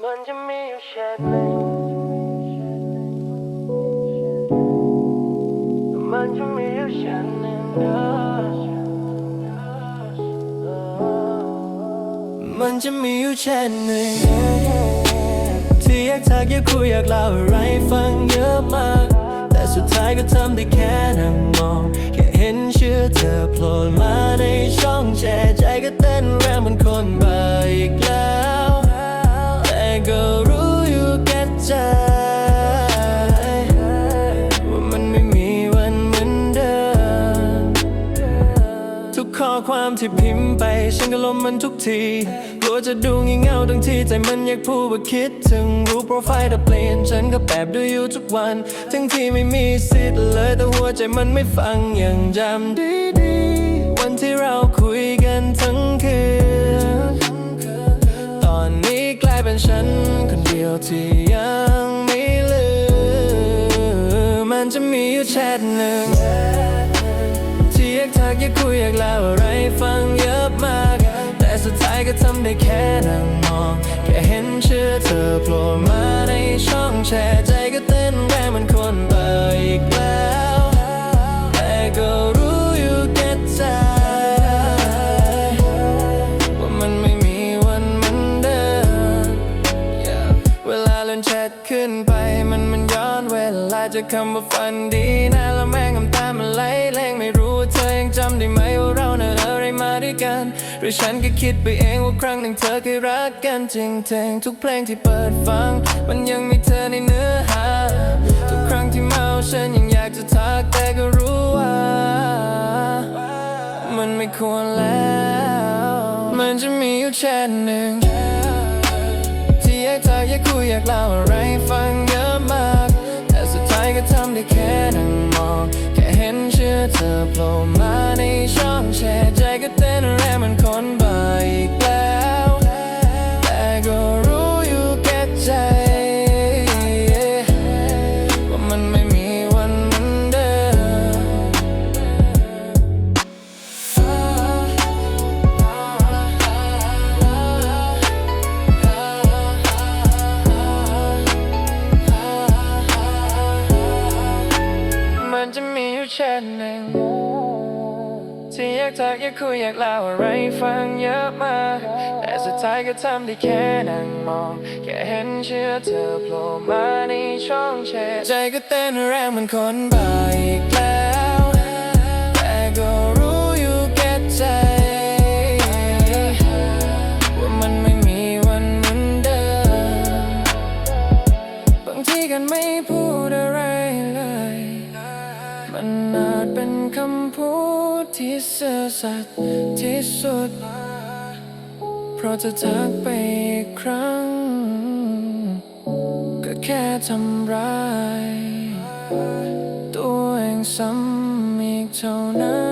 มันจะมีอยู่แค่หนึ่งมันจะมีอยู่แค่หนึ่งมันจะมีอยู่แค่หนึ่งที่อยากทักอยากคุยอยากเล่าอะไรฟังเยอะมาก แต่สุดท้ายก็ทำได้แค่นั่งมอง แค่เห็นชื่อเธอโผล่มาในช่องแชร์ใจก็เต้นแรงเหมือนคนบ้าอีกแล้ว ก็รู้อยู่แก่ใจว่ามันไม่มีวันเหมือนเดิมทุกข้อความที่พิมพ์ไป ฉันก็ลบมันทุกทีกลัวจะดูงี่เง่าทั้งที่ใจมันอยากพูดว่าคิดถึงรูปโปรไฟล์แต่เปลี่ยน ฉันก็แอบดูอยู่ทุกวัน ทั้งที่ไม่มีสิทธิ์เลยแต่หัวใจมันไม่ฟังอยังจำดีดีๆวันที่เราคุยกันทั้งคืน ยวที่ยังไม่ลืมมันจะมีอยู่แชทหนึ่งที่อยากทักอยากคุยอยากเล่าอะไรฟังเยอะมาก แต่สุดท้ายก็ทำได้แค่นั่งมอง แค่เห็นชื่อเธอโผล่มาในช่องแชท เลาเล่นแชทขึ้นไปมันมันย้อนเวลาจะคำว่าฝันดีนะแล้วแม่งน้ำตามันไหลแรงไม่รู้เธอยังจำได้ไหมว่าเราเนินอะไรมาด้วยกันหรือฉันก็คิดไปเองว่าครั้งหนึ่งเธอเคยรักกันจริงๆทุกเพลงที่เปิดฟัง มันยังมีเธอในเนื้อหา ทุกครั้งที่เมาฉันยังอยากจะทักแต่ก็รู้ว่า มันไม่ควรแล้ว มันจะมีอยู่แชทหนึ่ง เธอยากทักอยากคุยอยากเล่าอะไรฟังเยอะมาก ช่นหนึ่งที่อยากทักอยากคุยอยากเล่าอะไรฟังเยอะมากแต่สุดท้ายก็ทำได้แค่นั่งมอง แค่เห็นเชื่อเธอโผล่มาในช่องแชทใจก็เต้นแรงเหมือนคนบ้าอีกแล้วแต่ก็ ที่ซื่อสัตย์ที่สุด เพราะจะทักไปอีกครั้ง ก็แค่ทำร้าย ตัวเองซ้ำอีกเท่านั้น